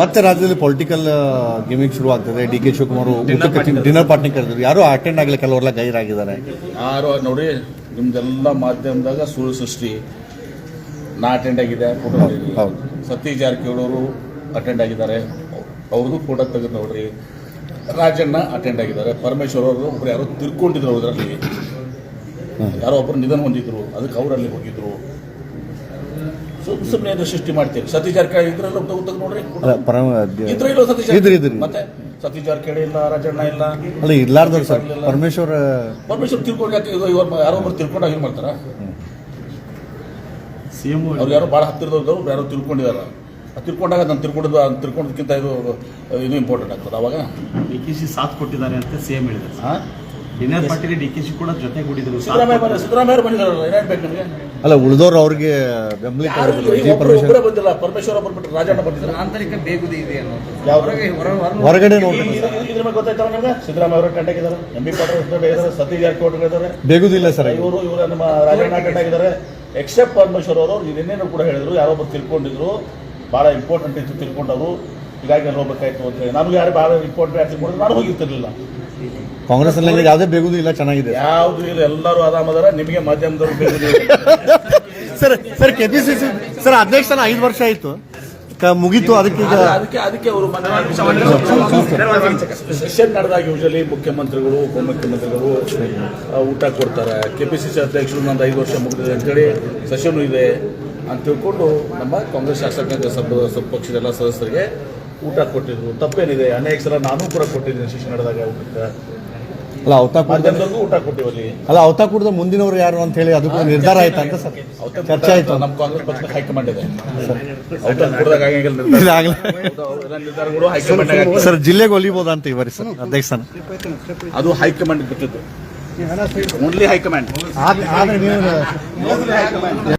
ಮತ್ತೆ ರಾಜ್ಯದಲ್ಲಿ political gaming ಶುರು ಆಗ್ತದೆ. D K Shivakumar dinner party ಕರೆದ್ರು ಯಾರು ಅಟೆಂಡ್ ಆಗಲಿ ಕೆಲವರೆಲ್ಲ ಗೈರಾಗಿದ್ದಾರೆ. ಯಾರು ನೋಡಿ ನಿಮ್ದೆಲ್ಲ ಮಾಧ್ಯಮದಾಗ ಸುಳ್ಳು ಸೃಷ್ಟಿ ನಾ ಅಟೆಂಡ್ ಆಗಿದೆ ಫೋಟೋ. ಸತೀಶ್ ಜಾರಕಿಹೊಳಿ ಅಟೆಂಡ್ ಆಗಿದ್ದಾರೆ. ಅವ್ರದ್ದು ಫೋಟೋ ತೆಗೆದು ನೋಡ್ರಿ. ರಾಜಣ್ಣ ಅಟೆಂಡ್ ಆಗಿದ್ದಾರೆ. ಪರಮೇಶ್ವರ್ ಅವರು ಒಬ್ರು ಯಾರೋ ತಿರ್ಕೊಂಡಿದ್ರು ಅದರಲ್ಲಿ ಯಾರೋ ಒಬ್ರು ನಿಧನ ಹೊಂದಿದ್ರು. ಅದಕ್ಕೆ ಅವರಲ್ಲಿ ಹೋಗಿದ್ರು. ಸುಮ್ಮನೆ ಅದು ಸೃಷ್ಟಿ ಮಾಡ್ತೀರಿ. ಸತೀಶ್ ಜಾರಕಿಹೊಳಿ ಇದ್ರಲ್ಲ ತೆಗೆದು ನೋಡ್ರಿ. ಅಲ್ಲ ಪರಮ ಇದ್ರು ಇಲ್ಲ ಸತೀಶ್ ಇದ್ರಿ ಇದ್ರಿ ಮತ್ತೆ ಸತೀಶ್ ಜಾರಕಿಹೊಳಿ ಇಲ್ಲ ರಾಜಣ್ಣ ಇಲ್ಲ. ಅಲ್ಲ ಇರ್ಲಾರ್ದವ್ರು ಸರ್. ಪರಮೇಶ್ವರ್ ಪರಮೇಶ್ವರ್ ತಿಳ್ಕೊಂಡು ಯಾಕೆ ಇವ್ರು ಯಾರೋ ಒಬ್ರು ತಿಳ್ಕೊಂಡಾಗ ಏನು ಮಾಡ್ತಾರ? ಸಿಎಂ ಅವ್ರು. ಯಾರೋ ಭಾಳ ಹತ್ತಿರದವ್ರು ಯಾರೋ ತಿಳ್ಕೊಂಡಿದಾರ. ಆ ತಿಳ್ಕೊಂಡಾಗ ನಾನು ತಿಳ್ಕೊಂಡಿದ್ದು ತಿಳ್ಕೊಂಡಕ್ಕಿಂತ ಇದು ಇದು ಇಂಪಾರ್ಟೆಂಟ್ ಆಗ್ತದೆ. ಅವಾಗ? ಡಿ ಕೆ ಶಿ ಸಾಥ್ ಕೊಟ್ಟಿದ್ದಾರೆ ಅಂತ ಸೇಮ್ ಹೇಳಿದ್ರು ಆ? ಡಿನ್ನರ್ ಪಾರ್ಟಿಲಿ ಡಿ ಕೆ ಶಿ ಕೂಡ ಜೊತೆಗೂಡಿದ್ರು ಸಿದ್ದರಾಮಯ್ಯ ಬಂದ ಸಿದ್ದರಾಮಯ್ಯ ಬಂದಿದ್ದಾರಲ್ಲ ಏನೇನು ಬೇಕು ನಿಮಗೆ ಅಲ್ಲ ಉಳಿದವ್ರು ಅವ್ರಿಗೆ ಬೆಂಬಲಿ ಪರಮೇಶ್ವರ ಬಂದಿಲ್ಲ ಪರಮೇಶ್ವರ ಬಂದ್ಬಿಟ್ಟು ರಾಜಣ್ಣ ಬಂದಿದ್ದಾರೆ ಆಂತರಿಕ ಬೇಗುದಿ ಇದೆ ಅನ್ನೋದು ಹೊರಗಡೆ ನೋಡ್ರಿ ಇದ್ರ ಮೇಲೆ ಗೊತ್ತಾಯ್ತಲ್ಲ ನಿಮಗೆ ಸಿದ್ದರಾಮಯ್ಯ ಅವರು ಅಟೆಂಡ್ ಆಗಿದ್ದಾರೆ ಎಂ ಬಿ ಪಾಟೀಲ್ ಸತೀಶ್ ಜಾರಕಿಹೊಳಿ ಇದ್ದಾರೆ ಬೇಗುದಿಲ್ಲ ಸರ್ ಇವರು ಇವರು ನಮ್ಮ ರಾಜಣ್ಣ ಅಟೆಂಡ್ ಆಗಿದ್ದಾರೆ ಎಕ್ಸೆಪ್ಟ್ ಪರಮೇಶ್ವರ್ ಅವರು ಇದನ್ನೇನು ಕೂಡ ಹೇಳಿದ್ರು ಯಾರೊಬ್ಬರು ತಿಳ್ಕೊಂಡಿದ್ರು ಭಾಳ ಇಂಪಾರ್ಟೆಂಟ್ ಇತ್ತು ತಿಳ್ಕೊಂಡವರು ಹೀಗಾಗಿ ಅಲ್ಲಿ ಹೋಗ್ಬೇಕಾಯ್ತು ಅಂತ ಹೇಳಿ ನಮ್ಗೆ ಯಾರು ಭಾಳ ಇಂಪಾರ್ಟೆಂಟ್ ಯಾರು ತಿಳ್ಕೊಂಡ್ರು ನಾನು ಹೋಗಿರ್ತಿರ್ಲಿಲ್ಲ ಕಾಂಗ್ರೆಸ್ ಅಲ್ಲಿ ಬೇಗುದು ಇಲ್ಲ ಚೆನ್ನಾಗಿದೆ. ಯಾವುದು ಇಲ್ಲ ಎಲ್ಲರೂ ಆರಾಮದಾರ ನಿಮಗೆ ಮಾಧ್ಯಮದವರು ಸರ್ ಸರ್ ಸಿ ಸರ್ ಅಧ್ಯಕ್ಷನ ಐದು ವರ್ಷ ಆಯ್ತು. ಕ- ಮುಗೀತು ಅದಕ್ಕೆ ಈಗ ಅದಕ್ಕೆ ಅದಕ್ಕೆ ಅವರು ಸೆಷನ್ ನಡೆದಾಗ ಯೂಶಲಿ ಮುಖ್ಯಮಂತ್ರಿಗಳು ಉಪಮುಖ್ಯಮಂತ್ರಿಗಳು ಆ, ಊಟ ಕೊಡ್ತಾರೆ. ಕೆ ಪಿ ಸಿ ಸಿ ಅಧ್ಯಕ್ಷರು ನಂದು ಐದು ವರ್ಷ ಮುಗಿದಿದೆ ಅಂತೇಳಿ ಸೆಷನ್ ಇದೆ ಅಂತ ತಿಳ್ಕೊಂಡು ನಮ್ಮ ಕಾಂಗ್ರೆಸ್ ಶಾಸಕಾಂಗ ಸಭ ಸಭ ಪಕ್ಷದ ಎಲ್ಲ ಸದಸ್ಯರಿಗೆ ಊಟ ಕೊಟ್ಟಿದ್ರು. ತಪ್ಪೇನಿದೆ. ಅನೇಕ ಸಲ ನಾನು ಕೂಡ ಕೊಟ್ಟಿದ್ದೀನಿ ಶಿಕ್ಷಣ ನಡೆದಾಗ ಊಟಕ್ಕೆ. ಅಲ್ಲ ಅವತಾ ಕೂಡ ಊಟ ಕೊಟ್ಟಿವಲ್ಲಿ. ಅಲ್ಲ ಅವತಾ ಕೂಡ ಮುಂದಿನವರು ಯಾರು ಅಂತ ಹೇಳಿ ಅದಕ್ಕೂ ನಿರ್ಧಾರ ಆಯ್ತಾ ಅಂತ ಸರ್? ಚರ್ಚೆ ಆಯ್ತು. ನಮ್ಮ ಕಾಂಗ್ರೆಸ್ ಪಕ್ಷದ ಹೈಕಮಾಂಡ್ ಇದೆ. ಸರ್. ಜಿಲ್ಲೆಗೆ ಒಲಿಬೋದಾ ಅಂತ ಇವರಿ ಸರ್ ಅಧ್ಯಕ್ಷ ಅದು ಹೈಕಮಾಂಡ್ ಬಿಟ್ಟಿದ್ದು. Only high command. ಆದ್ರೆ ನೀವು